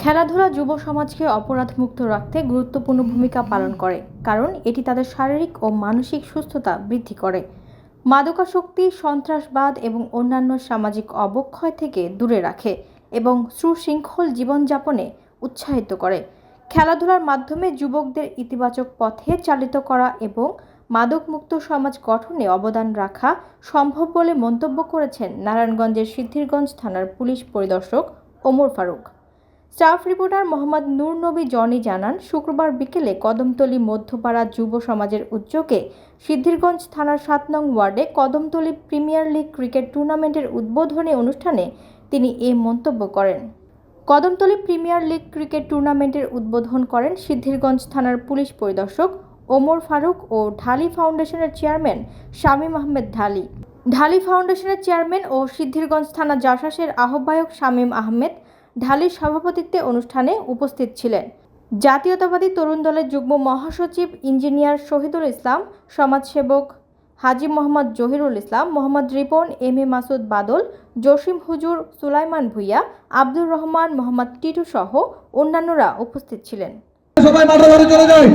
খেলাধুলা যুব সমাজকে অপরাধমুক্ত রাখতে গুরুত্বপূর্ণ ভূমিকা পালন করে, কারণ এটি তাদের শারীরিক ও মানসিক সুস্থতা বৃদ্ধি করে। মাদকাসক্তি, সন্ত্রাসবাদ এবং অন্যান্য সামাজিক অবক্ষয় থেকে দূরে রাখে এবং সুশৃঙ্খল জীবনযাপনে উৎসাহিত করে। খেলাধুলার মাধ্যমে যুবকদের ইতিবাচক পথে চালিত করা এবং মাদকমুক্ত সমাজ গঠনে অবদান রাখা সম্ভব বলে মন্তব্য করেছেন নারায়ণগঞ্জের সিদ্ধিরগঞ্জ থানার পুলিশ পরিদর্শক Omar Faruk. Staff reporter Mohammad Nur Nabi Johnny জানান, শুক্রবার বিকেলে কদমতলী মধ্যপাড়া যুব সমাজের উদ্যোগে সিদ্ধিরগঞ্জ থানার সাত নং ওয়ার্ডে কদমতলী প্রিমিয়ার লিগ ক্রিকেট টুর্নামেন্টের উদ্বোধনী অনুষ্ঠানে তিনি এ মন্তব্য করেন। কদমতলী প্রিমিয়ার লিগ ক্রিকেট টুর্নামেন্টের উদ্বোধন করেন সিদ্ধিরগঞ্জ থানার পুলিশ পরিদর্শক ওমর ফারুক ও ঢালি ফাউন্ডেশনের চেয়ারম্যান শামীম আহমেদ ঢালি। ঢালি ফাউন্ডেশনের চেয়ারম্যান ও সিদ্ধিরগঞ্জ থানা জাসাসের আহ্বায়ক শামীম আহমেদ ঢালির সভাপতিত্বে অনুষ্ঠানে উপস্থিত ছিলেন। জাতীয়তাবাদী তরুণ দলের যুগ্ম মহাসচিব ইঞ্জিনিয়ার শহীদুল ইসলাম, সমাজসেবক হাজি মোহাম্মদ জহিরুল ইসলাম, মোহাম্মদ রিপন, এম এ মাসুদ বাদল, জসিম হুজুর সুলাইমান ভুইয়া, আব্দুর রহমান, মোহাম্মদ টিটু সহ অন্যান্যরা উপস্থিত ছিলেন। সবাই চলে যায়